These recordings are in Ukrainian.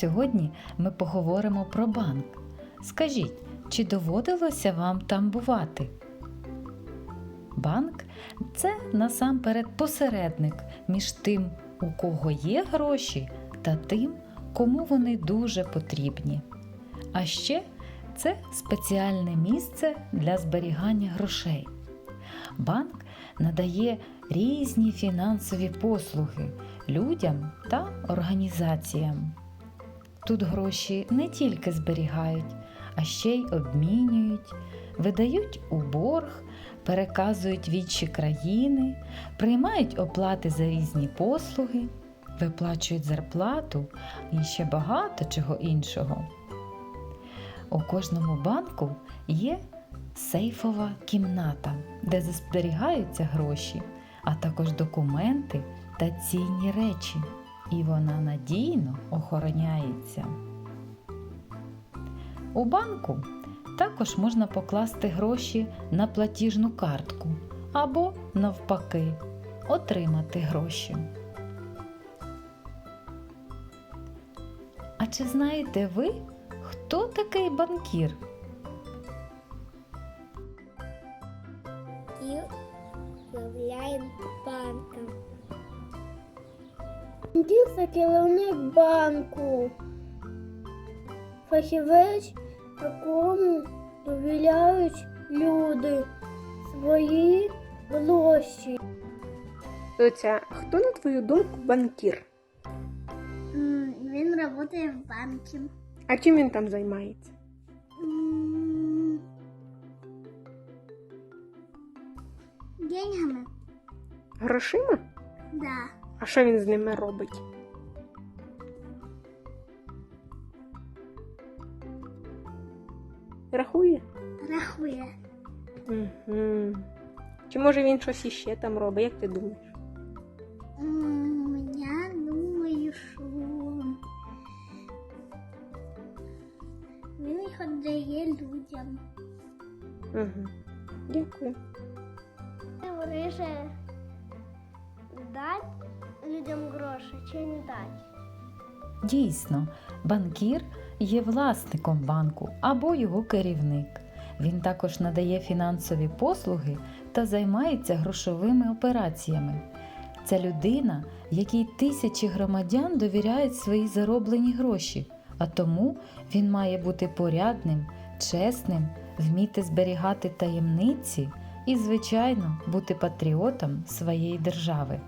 сьогодні ми поговоримо про банк. Скажіть, чи доводилося вам там бувати? Банк це насамперед посередник між тим, у кого є гроші, та тим, кому вони дуже потрібні. А ще це спеціальне місце для зберігання грошей. Банк надає різні фінансові послуги людям та організаціям. Тут гроші не тільки зберігають, а ще й обмінюють, видають у борг, переказують в країни, приймають оплати за різні послуги, виплачують зарплату і ще багато чого іншого. У кожному банку є сейфова кімната, де зберігаються гроші, а також документи та цінні речі, і вона надійно охороняється. У банку також можна покласти гроші на платіжну картку або, навпаки, отримати гроші. А чи знаєте ви, хто такий банкір? и управляет банком. Це керівник банку. Фахівець, якому довіряють люди свої гроші. Доця, хто на твою думку банкір? Він працює в банку. А чим він там займається? М, Деньгами? Грошима? Да. А що він з ними робить? Рахує? Рахує. Угу. Чи може він щось іще там робить, як ти думаєш? М, Я думаю, що він їх віддає людям. Угу. Дякую. Вирішує дати людям гроші чи не дати. Дійсно, банкір є власником банку або його керівник. Він також надає фінансові послуги та займається грошовими операціями. Це людина, якій тисячі громадян довіряють свої зароблені гроші, а тому він має бути порядним, чесним, вміти зберігати таємниці і, звичайно, бути патріотом своєї держави.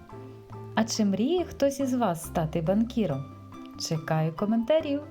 А чи мріє хтось із вас стати банкіром? Чекаю коментарів.